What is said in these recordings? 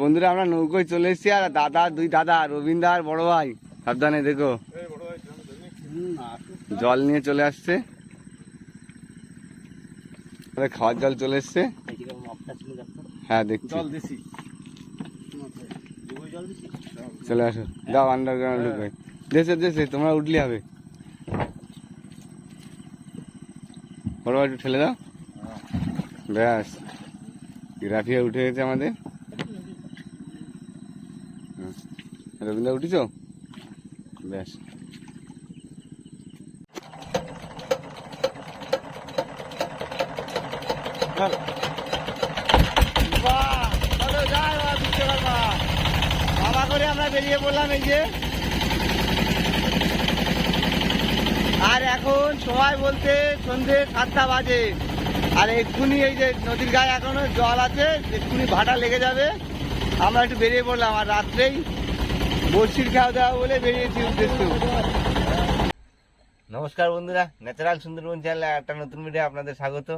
বন্ধুরা আমরা নৌকোয় চলে এসেছি আর দাদা দুই দাদা রবীন্দ্র আর বড় ভাই। সাবধানে দেখো। জল নিয়ে চলে আসছে। খাওয়ার জল চলে এসছে। হ্যাঁ দেখছি। চলে আসো। যাও আন্ডারগ্রাউন্ড ঢুকে। দেশে দেশে তোমরা উঠলে হবে। বড় ভাই একটু ঠেলে দাও। ব্যাস। রাফিয়া উঠে গেছে আমাদের হুম। রবীন্দ্র উঠেছ? ব্যাস। বাবা করে আমরা বেরিয়ে পড়লাম এই যে। আর এখন সময় বলতে সন্ধে সাতটা বাজে। আর এক্ষুনি এই যে নদীর গায়ে এখনও জল আছে এক্ষুনি ভাটা লেগে যাবে। আমরা একটু বেরিয়ে পড়লাম আর রাত্রেই বড়শির খাওয়া দাওয়া বলে বেরিয়েছি উদ্দেশ্য নমস্কার বন্ধুরা ন্যাচারাল সুন্দরবন চ্যানেলে একটা নতুন ভিডিও আপনাদের স্বাগত।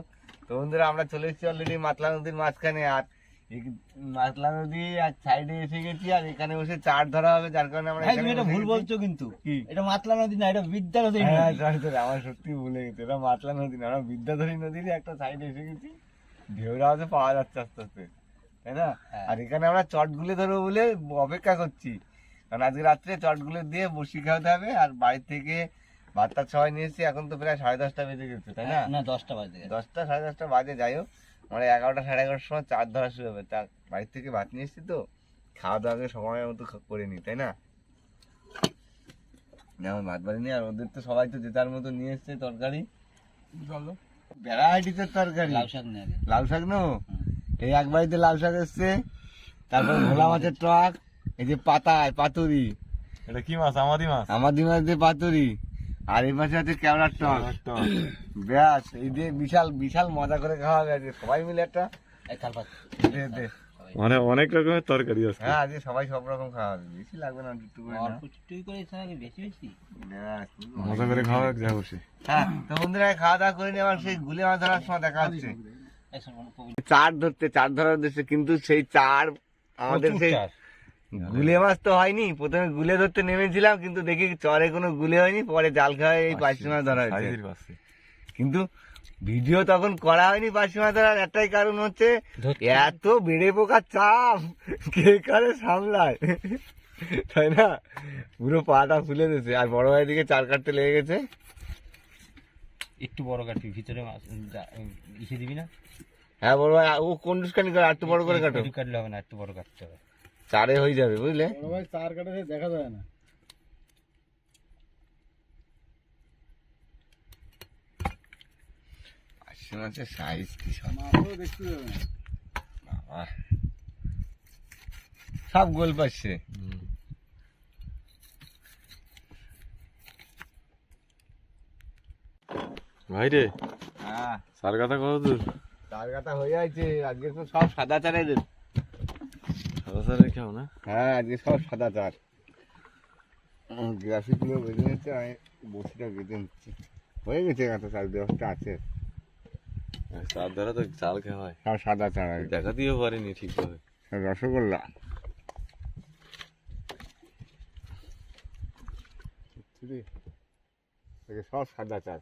তো বন্ধুরা আমরা চলে এসেছি অলরেডি মাতলা নদীর মাঝখানে আর মাতলা নদী আর সাইডে এসে গেছি আর এখানে বসে চার ধরা হবে যার কারণে আমরা তুমি এটা ভুল বলছো কিন্তু। কি? এটা মাতলা নদী না এটা বিদ্যা নদী। হ্যাঁ sorry, sorry, আমার সত্যি ভুলে গেছে। এটা মাতলা নদী না আমরা বিদ্যাধরী নদীর একটা সাইডে এসে গেছি। ঢেউরা আওয়াজে পাওয়া যাচ্ছে আস্তে আস্তে তাই না? হ্যাঁ। আর এখানে আমরা চট গুলে ধরবো বলে অপেক্ষা করছি। কারণ আজকে রাত্রে চট গুলে দিয়ে বসি খাওয়াতে হবে আর বাড়ি থেকে ভাতটা সবাই নিয়ে এসেছি এখন তো প্রায় সাড়ে দশটা বেজে গেছে তাই না? না দশটা বাজে দশটা সাড়ে দশটা বাজে যাই হোক মানে এগারোটা সাড়ে এগারোটার সময় চার ধরা শুরু হবে। তা বাড়ির থেকে ভাত নিয়ে এসেছি তো খাওয়া দাওয়া আগে সময় মতো করে নি তাই না? যেমন ভাত বাড়ি নিয়ে আর ওদের তো সবাই তো জেতার মতো নিয়ে এসছে তরকারি। ভ্যারাইটিসের তরকারি। লাউ শাক নিয়ে আগে। লাল শাক নো এই এক বাড়িতে লাল শাক এসছে তারপর ভোলা মাছের টক এই যে পাতায় পাতুরি। এটা কি মাছ? আমাদি মাছ? আমাদি মাছ মাঝে পাতুরি। আর এই মাসে আছে কেওড়ার টক। ব্যাস এই দিয়ে বিশাল বিশাল মজা করে খাওয়া আজকে সবাই মিলে একটা মানে অনেক রকমের তরকারি আছে হ্যাঁ আজকে সবাই সব রকম খাওয়া হবে। বেশি লাগবে না একটু করে বেশি বেশি। মজা করে খাওয়া যা বসে। হ্যাঁ তো বন্ধুরা খাওয়া দাওয়া করে নিয়ে আবার সেই গুলে মাছ ধরার সময় দেখা হচ্ছে। চার ধরতে চার ধরার উদ্দেশ্যে কিন্তু সেই চার আমাদের সেই গুলে মাছ তো হয়নি। প্রথমে গুলে ধরতে নেমেছিলাম কিন্তু দেখি চরে কোনো গুলে হয়নি পরে জাল খাওয়ায় এই পাঁচশো মাছ ধরা হয়েছে। কিন্তু ভিডিও তখন করা হয়নি পাঁচশো মাছ ধরার একটাই কারণ হচ্ছে এত বেড়ে পোকার চাপ কে কারে সামলায়? তাই না? পুরো পাটা ফুলে দিয়েছে। আর বড় ভাই দিকে চার কাটতে লেগে গেছে। একটু বড় কাটবি ভিতরে মাছ ইসে দিবি না? হ্যাঁ বড় ভাই ও কোন দুষ্কানি করে? আর একটু বড় করে কাটো। কাটলে হবে না একটু বড় কাটতে হবে। চারে হয়ে যাবে বুঝলে? ভাই চার কাটে দেখা যায় না। মাছের সাইজ কি সব? দেখতে যাবে বাবা। সব গোল পাচ্ছে। ভাই রে হ্যাঁ। সার কথা কত দূর? চার কাটা হয়ে আছে আজকে তো সব সাদা চারের সাদা সারে খাও না? হ্যাঁ আজকে সব সাদা চার গ্রাফিকগুলো বেঁধে নিচ্ছে আমি বসিটা বেঁধে নিচ্ছি। হয়ে গেছে কাঁথা চার ব্যবস্থা আছে। সার দ্বারা তো চাল খাওয়া হয়। সব সাদা চার আর দেখা দিয়েও পারিনি ঠিকভাবে। সব রসগোল্লা? সব সাদা চার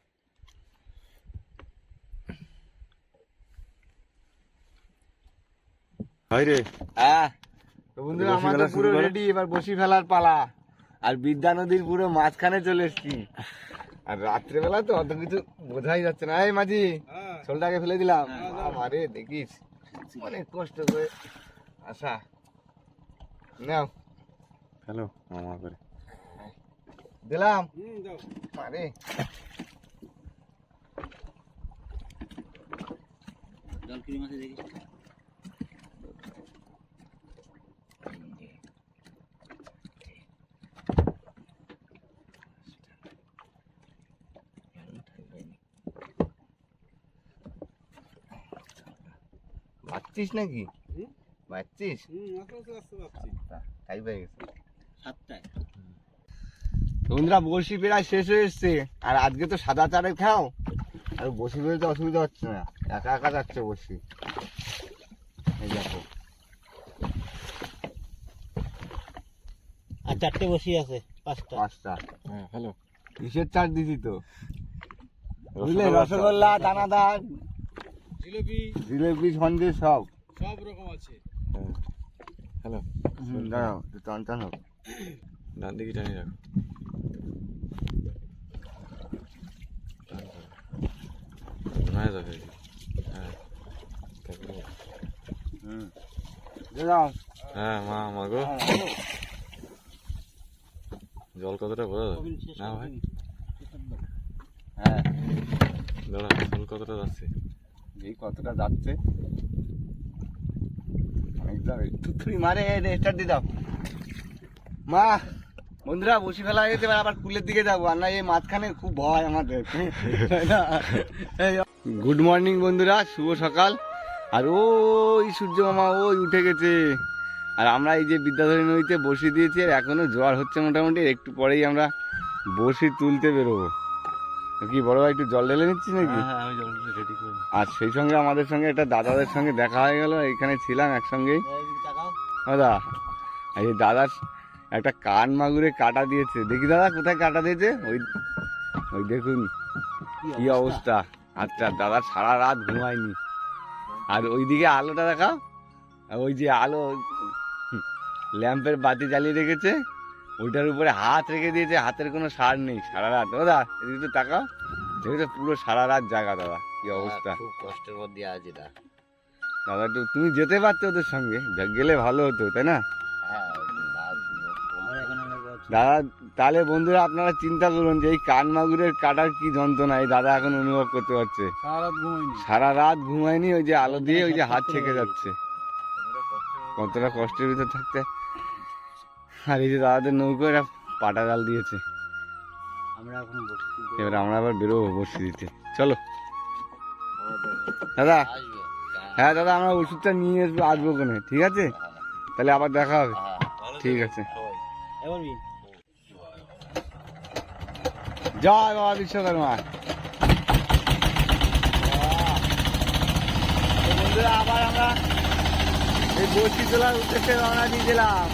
ভাই রে। হ্যাঁ তো বন্ধুরা আমাদের পুরো রেডি এবার বসি ফেলার পালা। আর বিদ্যা নদীর পুরো মাঝখানে চলে এসছি। আর রাত্রেবেলা তো অত কিছু বোঝাই যাচ্ছে না। এই মাঝি শোলটাকে ফেলে দিলাম। আরে দেখিস। অনেক কষ্ট করে। আসা নাও। হ্যালো মামা করে। দিলাম। আরে। জল কিরি মাছে দেখিস বাচ্চিস নাকি? বাচ্চিস তাই পেয়ে গেছে। বন্ধুরা বসি প্রায় শেষ হয়ে এসছে। আর আজকে তো সাদা চারে খাও। আর বসি বেরোতে অসুবিধা হচ্ছে না। একা একা যাচ্ছে বসি এই দেখো। আর চারটে বসি আছে পাঁচটা। পাঁচটা। হ্যাঁ হ্যালো কিসের চাট দিছি তো? বুঝলে রসগোল্লা দানাদার। জিলিপি জিলেপি সন্দেশ সব। সব রকম আছে। হ্যালো। হুম, দাঁড়াও একটু টান টান হোক ডান দিকে টানি রাখো। ঘুমায় যাবে হ্যাঁ দাও। হ্যাঁ মা মা গো। জল কতটা বোঝা যাবে? না ভাই। হ্যাঁ। দাঁড়া জল কতটা যাচ্ছে? এই কতটা যাচ্ছে? থুথুরি মারে স্টার্ট দিয়ে দাও। মা, বন্ধুরা, বসি ফেলা হয়ে গেছে আবার কুলের দিকে যাব। আর না, এই মাঝখানে খুব ভয় আমাদের। গুড মর্নিং, বন্ধুরা, শুভ সকাল। আর ওই সূর্য মামা, ওই উঠে গেছে। আর আমরা এই যে বিদ্যাধরী নদীতে বসি দিয়েছি, আর এখনও জোয়ার হচ্ছে মোটামুটি। একটু পরেই আমরা বসি তুলতে বেরোবো। কি বড় ভাই একটু জল ঢেলে নিচ্ছি নাকি? হ্যাঁ জল রেডি করে আর সেই সঙ্গে আমাদের সঙ্গে একটা দাদাদের সঙ্গে দেখা হয়ে গেল এখানে ছিলাম একসঙ্গেই। দাদা এই দাদার একটা কান মাগুরে কাটা দিয়েছে। দেখি দাদা কোথায় কাটা দিয়েছে? ওই ওই দেখুন কি অবস্থা? আচ্ছা দাদা সারা রাত ঘুমায়নি। আর ওইদিকে আলোটা দেখা ওই যে আলো ল্যাম্পের বাতি জ্বালিয়ে রেখেছে। ওইটার উপরে হাত রেখে দিয়েছে হাতের কোনো সার নেই সারা রাত। দাদা এদিকে তো তাকাও। দেখেছ পুরো সারা রাত জাগা দাদা কি অবস্থা? খুব কষ্টের মধ্যে আছে এটা দাদা একটু তুমি যেতে পারতে ওদের সঙ্গে? যা- গেলে ভালো হতো তাই না? হ্যাঁ দাদা তাহলে বন্ধুরা আপনারা চিন্তা করুন যে এই কান মাগুরের কাটার কি যন্ত্রণা এই দাদা এখন অনুভব করতে পারছে। সারা রাত সারা রাত ঘুমায়নি ওই যে আলো দিয়ে ওই যে হাত ছেকে যাচ্ছে। কতটা কষ্টের ভিতর থাকতে। আর এই যে দাদাদের নৌকো এরা পাটা জাল দিয়েছে। আমরা এখন বসছি। এবার আমরা আবার বেরোবো বসে দিতে। চলো। দাদা হ্যাঁ দাদা আমরা ওষুধটা নিয়ে আসব আসব কোনে? ঠিক আছে? তাহলে আবার দেখা হবে। ঠিক আছে। জয় বাবা বিশ্বকর্মা। আবার আমরা এই বস্তি তোলার উদ্দেশ্যে রওনা দিয়ে দিলাম।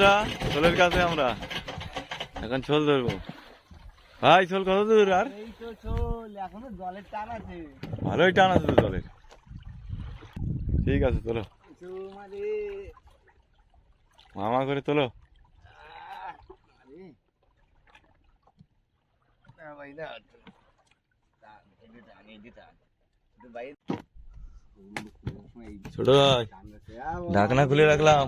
বন্ধুরা ছোলের কাছে আমরা। এখন ছোল ধরবো। ভাই ছোল কত দূর আর? চল ভালোই টান আছে তো জলের। ঠিক আছে চলো মামা করে তোলো। ছোট ঢাকনা খুলে রাখলাম।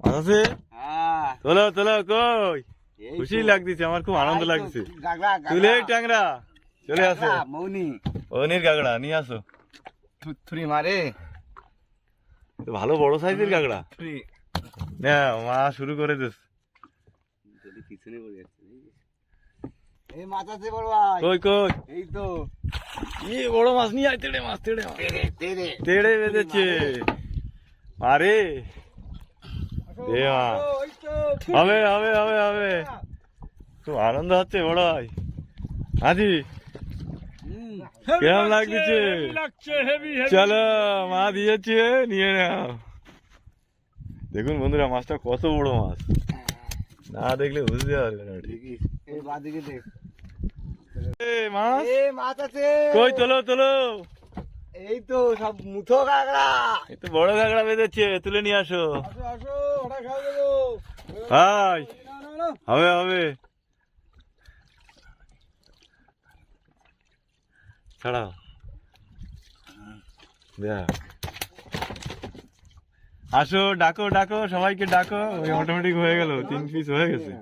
আছে হ্যাঁ। তোলো তোলো কই? খুশি লাগতেছে আমার খুব আনন্দ লাগছে। তুলে ট্যাংরা চলে আসো। মৌনি। অনির কাকড়া নিয়ে আসো। থুথুরি মারে। তো ভালো বড় সাইজের থুরি না মা শুরু করে দিস পিছনে পড়ে যাচ্ছে এই মাছ বড় ভাই। কই কই? এই তো। ই বড় মাছ নিয়ে আয় তেড়ে মাছ তেড়ে তেড়ে বেঁধেছে। আরে দে মা হবে হবে হবে হবে খুব আনন্দ হচ্ছে বড় ভাই আজি কেমন লাগছে চলো মা দিয়েছে নিয়ে নাও দেখুন বন্ধুরা মাছটা কত বড় মাছ না দেখলে বুঝতে পারবে না ঠিক দেখিস এই বাদিকে দেখ এ, মাছ এ মাছ আছে কই তোলো তোলো এই তো সব মুঠো কাঁকড়া এই তো বড় কাঁকড়া বেঁধেছে তুলে নিয়ে আসো আসো আসো না হবে হবে। ছাড়াও। আসো ডাকো ডাকো সবাইকে ডাকো। ওই অটোমেটিক হয়ে গেল তিন পিস হয়ে গেছে।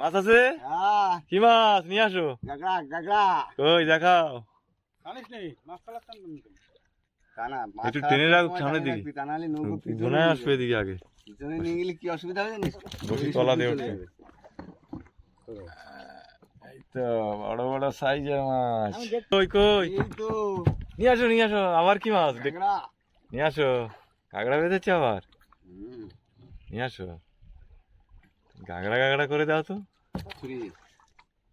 মাছ আছে? হ্যাঁ। কি মাছ? নিয়ে আসো। কই দেখাও। একটু টেনে রাখ সামনের দিকে। আসবে এদিকে আগে। পিছনে নিয়ে গেলে কি অসুবিধা হবে জানিস? বসি তলা দিয়ে উঠবে যাবে। তো বড় বড় সাইজের মাছ। কই কই? এই তো। নিয়ে আসো নিয়ে আসো। আবার কি মাছ? দেখ- নিয়ে আসো। কাঁকড়া বেঁধেছে আবার? নিয়ে আসো। কাঁকড়া কাঁকড়া করে দাও তো।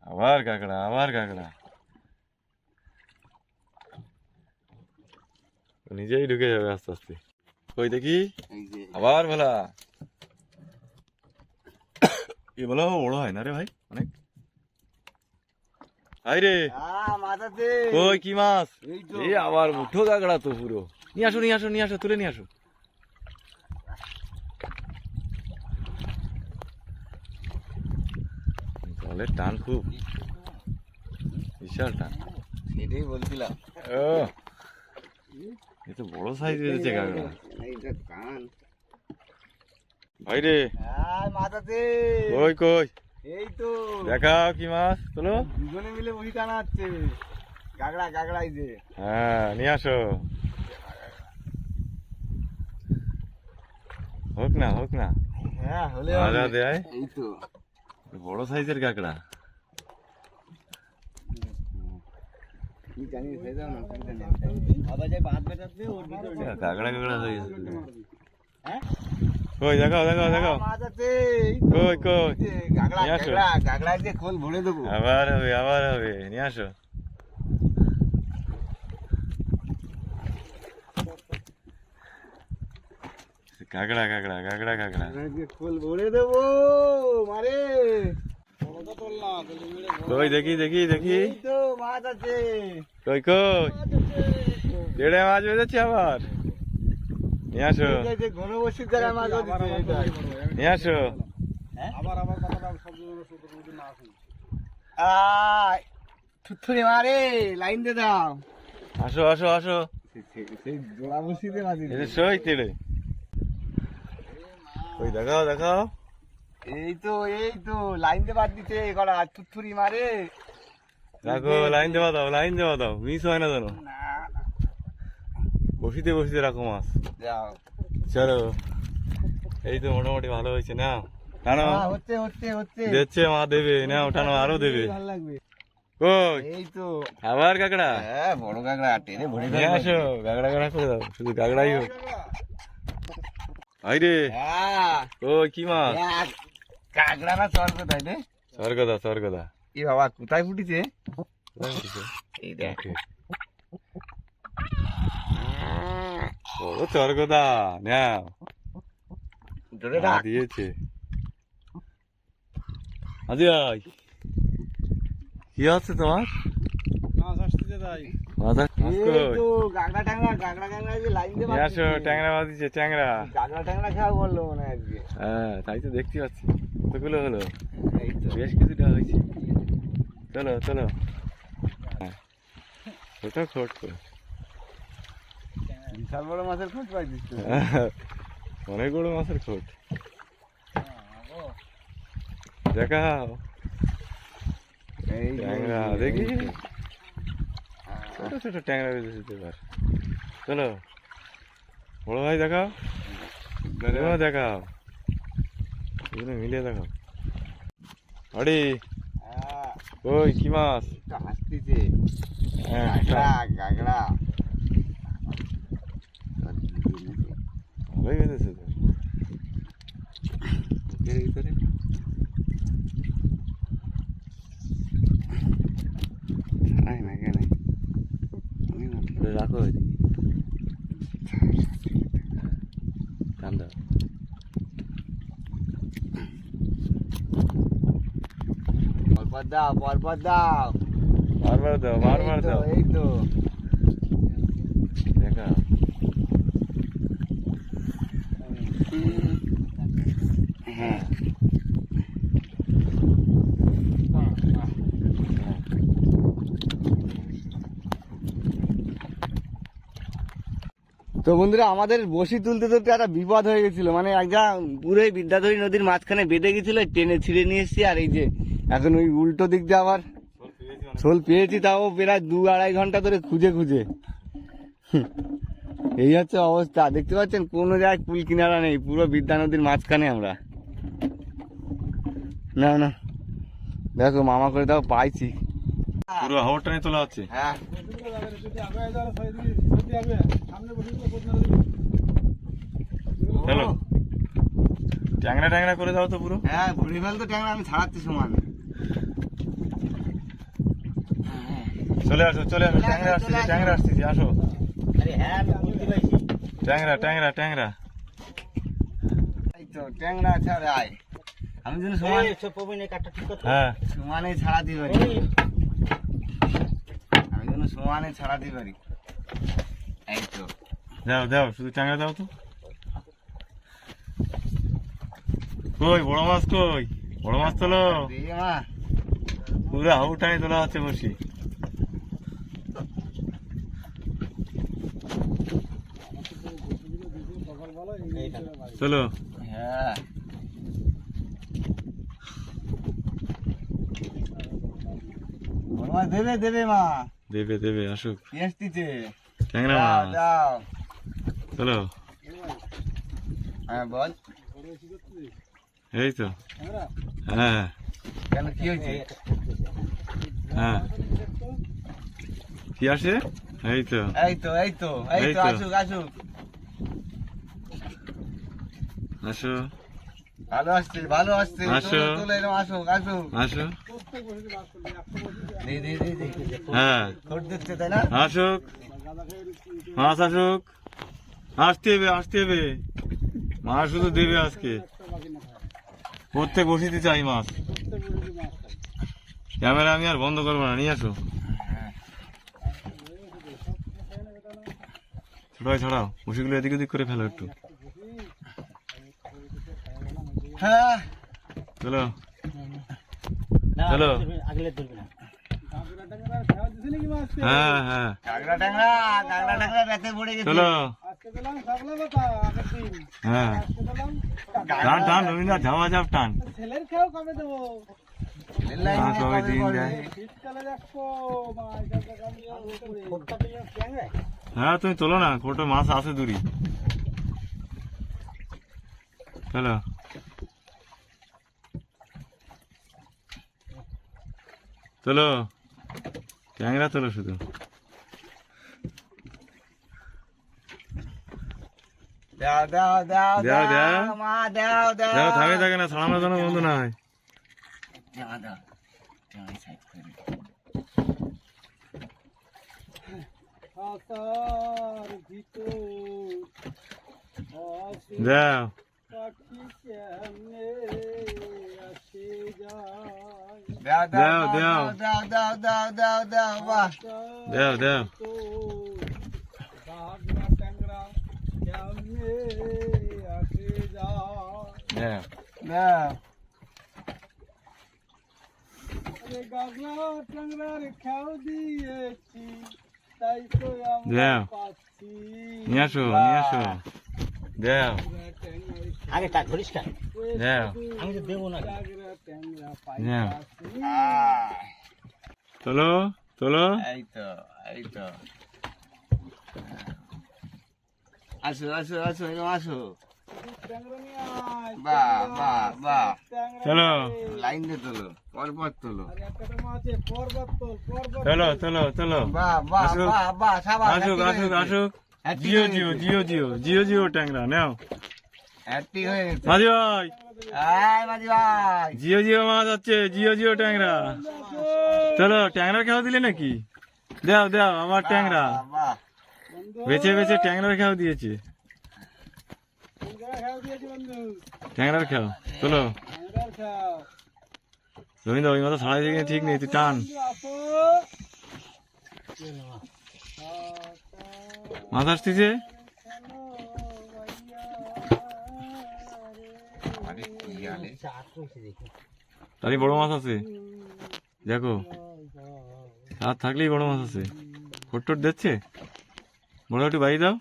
আবার কাঁকড়া আবার কাঁকড়া। নিজেই ঢুকে যাবে আস্তে আস্তে। কই দেখি? আবার ভোলা। এ বলো বড় হয় না রে ভাই? অনেক। হাই রে। কই কি মাছ? এই আবার মুঠো কাঁকড়া তো পুরো। নিয়ে আসো নিয়ে আসো নিয়ে আসো তুলে নিয়ে আসো। জলের টান খুব। বিশাল টান। সেটাই বলছিলাম। ও। এ তো বড় সাইজ বেড়েছে কাঁকড়া এইটা কান ভাই রে। আহ, মাছ আছে কই কই? এই তো। দেখাও কি মাছ তোলো দুজনে মিলে টানা হচ্ছে কাকড়া কাকড়া যে। হ্যাঁ নিয়ে আসো। হোক না হোক না। হ্যাঁ হলে মজা দেয়। এই তো। বড় সাইজের কাঁকড়া কি জানি হয়ে যাও না অসুবিধা নেই। আবার যাই বাদ বেটাতে ওর ভিতরে কাঁকড়া কাঁকড়া কই দেখাও দেখাও দেখাও। কই কই নিয়ে আসো। আবার হবে আবার হবে নিয়ে আসো কাঁকড়া কাঁকড়া কাঁকড়া কাকড়া খোল ভরে দেবো, মারে কই দেখি দেখি দেখি। কই কই? দেড়ে মাছ বেঁধেছে আবার। নিয়ে আসো। আবার নিয়ে আসো। কথাটা না আয় থুথুরি মারে লাইন দে দাও। আসো আসো আসো। সেই জোড়া বসিতে মাছ সই তেড়ে। ওই দেখাও দেখাও। এই তো এই তো লাইন দে বাদ দিতে করা থুথুরি মারে। রাখো লাইন দেওয়া দাও লাইন দেওয়া দাও মিস হয় না যেন। না বসিতে বসিতে রাখো মাছ। যাও। চলো। এই তো মোটামুটি ভালো হয়েছে না? টানো হ্যাঁ, হচ্ছে হচ্ছে হচ্ছে। দিচ্ছে মা দেবে না ওঠানো আরও দেবে। ভালো লাগবে। কই এই তো আবার কাকড়া? হ্যাঁ বড় কাকড়া টেনে ভরে নিয়ে আসো কাকড়া কাকড়া করে দাও শুধু কাকড়াই হোক। ভাই রে হ্যাঁ। কি মাছ? কাকড়া না তাই রে? স্বর্গদা স্বর্গদা। এ বাবা কোথায় ফুটিছে? এই দেখ। ও স্বর্গদা নাও। দিয়েছে। আজি ভাই কি আছে তোমার? মাছ তাই তো দেখতে পাচ্ছি। কতগুলো হলো। এই তো। বেশ কিছুটা হয়েছে। চলো চলো। হ্যাঁ ওটা খোট করে। বিশাল বড় মাছের পাইছিস অনেক বড় মাছের খোট দেখাও। এই ট্যাংরা দেখি। এই যে। ছোট ছোট ট্যাংরা বেঁধেছে এবার চলো বড় ভাই দেখাও এগুলো দেখাও এগুলো মিলিয়ে দেখাও আরে হ্যাঁ, ওই কি মাছ একটু হাসতেছে হ্যাঁ গাগড়া গাগড়া ভালোই বেঁধেছে তো মুখের ভিতরে ছাড়াই না কেন ওটা রাখো এদিকে ঠান্ডা পরপর দাও পরপর দাও। বারবার দাও বারবার দাও। এই তো। দেখা। হ্যাঁ। তো বন্ধুরা আমাদের বসি তুলতে তুলতে একটা বিপদ হয়ে গেছিল। মানে একটা পুরোই বিদ্যাধরী নদীর মাঝখানে বেঁধে গেছিল টেনে ছিঁড়ে নিয়ে এসেছি আর এই যে এখন ওই উল্টো দিক দিয়ে আবার শোল পেয়েছি তাও প্রায় দু আড়াই ঘণ্টা ধরে খুঁজে খুঁজে। এই হচ্ছে অবস্থা। দেখতে পাচ্ছেন কোনো জায়গায় কুল কিনারা নেই পুরো বিদ্যা নদীর মাঝখানে আমরা। না না। দেখো মামা করে দাও পাইছি। পুরো হাওড় টানে তোলা হচ্ছে। হ্যাঁ। চলো ট্যাংরা ট্যাংরা করে দাও তো পুরো। হ্যাঁ ভুড়ি ফেল তো ট্যাংরা আমি ছাড়াচ্ছি সমান। চলে আসো চলে আসো ট্যাংরা আসতেছি ট্যাংরা আসতেছি আসো। ট্যাংরা ট্যাংরা ট্যাংরা। এই তো ট্যাংরা ছাড়ে আয়। আমি যেন সমান হ্যাঁ। সমানে পারি। আমি যেন সমানে পারি। এই তো। শুধু ট্যাংরা দাও তো। কই বড় মাছ কই? বড় মাছ তোলো। পুরো হাউট তোলা হচ্ছে বসি চলো হ্যাঁ। দেবে দেবে মা। দেবে দেবে আসুক। কি ট্যাংরা মাছ। দাও। চলো হ্যাঁ বল। এই তো। হ্যাঁ। কেন কি হয়েছে? হ্যাঁ। কি আসে? এই তো। এই তো এই তো এই তো। আসুক আসুক। আসো। ভালো আসছে ভালো আসছে। আসো। আসুক আসুক। আসো। হ্যাঁ। আসুক। মাছ আসুক। আসতে হবে আসতে হবে। মাছ শুধু দেবে আজকে। প্রত্যেক বসিতে চাই মাছ। ক্যামেরা আমি আর বন্ধ করব না নিয়ে আসো। ছোটাই ছড়াও বসিগুলো এদিক ওদিক করে ফেলো একটু। হ্যাঁ। চলো। চলো। হ্যাঁ হ্যাঁ। চলো। হ্যাঁ। টান টান রবীন্দ্র ঝাপা ঝাপ টান। ছেলের খেয়াও হ্যাঁ, ট্যাংরা হ্যাঁ তুমি তোলো না কোটো মাছ আছে দূরি। চলো। চলো ট্যাংরা তোলো শুধু। দাও দাও দাও দাও, দাও। মা দাও দাও দেখো থামে থাকে না ছাড়ানো জানো বন্ধু নাই দাও, দাও। দাও, এই side করে। আসার ভিতর দাও পাখি কেমনে আসে যায় দাও দাও দাও, দাও দাও দাও দাও দাও দাও দাও কাগড়া ট্যাংরা কেমনে আসে যায় দাও দাও আরে গাগলা ট্যাংরার খেয়াও দিয়েছি তাই তো আমরা দাও। পাচ্ছি নিয়ে আসো নিয়ে আসো দাও আগে টাক পরিষ্কার দাও আমি তো দেবো না। দাও পাইছি আহ, তোলো তোলো। এই তো এই তো। আসো আসো। বাহ বাহ বাহ চলো। লাইন দিয়ে তোলো পরপর তোলো আর একটা তো আছে পর্বত তোল। পর্বত চলো চলো চলো। বাহ বাহ আসুক। বাহ বাহ সাবাস আসুক আসুক আসুক। জিও জিও জিও জিও জিও জিও ট্যাংরা নাও। মাঝি ভাই। জিও জিও মাছ আছে জিও জিও ট্যাংরা। চলো ট্যাংরা খাও দিলে নাকি? দাও দাও আমার ট্যাংরা। বেছে বেছে ট্যাংরার খাও দিয়েছে। খেয়াও ট্যাংরার খাও চলো। খেয়াও রবীন্দ্র ওই মতো ছাড়াই দিকে ঠিক নেই, তুই টান। মাছ আসতেছে? তারই বড় মাছ আছে। দেখো আর থাকলেই বড় মাছ আছে। ফোট টোট দিচ্ছে? বড় একটু বাড়ি দাও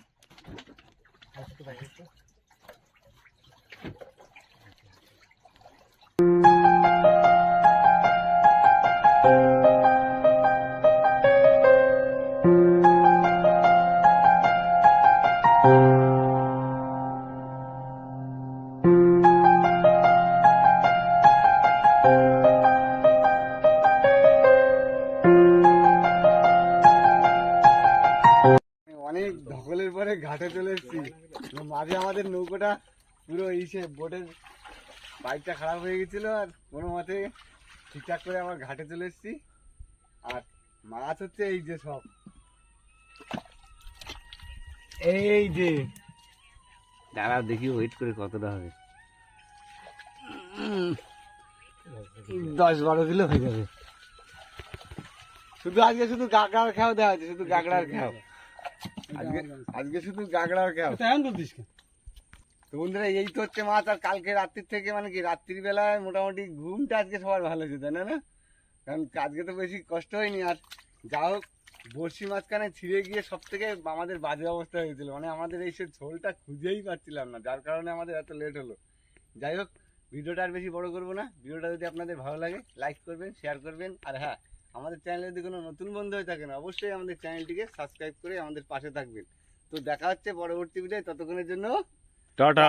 অনেক ধকলের পরে ঘাটে চলে এসেছি। মাঝে আমাদের নৌকোটা পুরো ইসে বোটের বাইকটা খারাপ হয়ে গেছিল আর কোনো মতে ঠিকঠাক করে আমার ঘাটে চলে এসেছি। আর মাছ হচ্ছে এই যে সব। এই যে। দাঁড়া দেখি ওয়েট করে কতটা হবে। দশ বারো কিলো হয়ে যাবে। শুধু আজকে শুধু গাগড়ার খাও দেওয়া আছে শুধু গাগড়ার খাও আজকে আজকে শুধু গাগড়ার খাও করছিস কেন? বন্ধুরা, এই তো হচ্ছে মাছ, আর কালকে রাত্রির থেকে মানে কি রাত্রির বেলায় মোটামুটি ঘুমটা আজকে সবার ভালো হয়েছে তাই না না? কারণ আজকে তো বেশি কষ্ট হয়নি, আর যা হোক, বড়শি মাঝখানে ছিঁড়ে গিয়ে সব থেকে আমাদের বাজে অবস্থা হয়েছিল। মানে আমাদের এই সে ঝোলটা খুঁজেই পাচ্ছিলাম না, যার কারণে আমাদের এত লেট হলো। যাই হোক, ভিডিওটা আর বেশি বড় করব না। ভিডিওটা যদি আপনাদের ভালো লাগে লাইক করবেন শেয়ার করবেন, আর হ্যাঁ আমাদের চ্যানেলে যদি কোনো নতুন বন্ধু হয়ে থাকেন, অবশ্যই আমাদের চ্যানেলটিকে সাবস্ক্রাইব করে আমাদের পাশে থাকবেন। তো দেখা হচ্ছে পরবর্তী ভিডিও ততক্ষণের জন্য टाटा।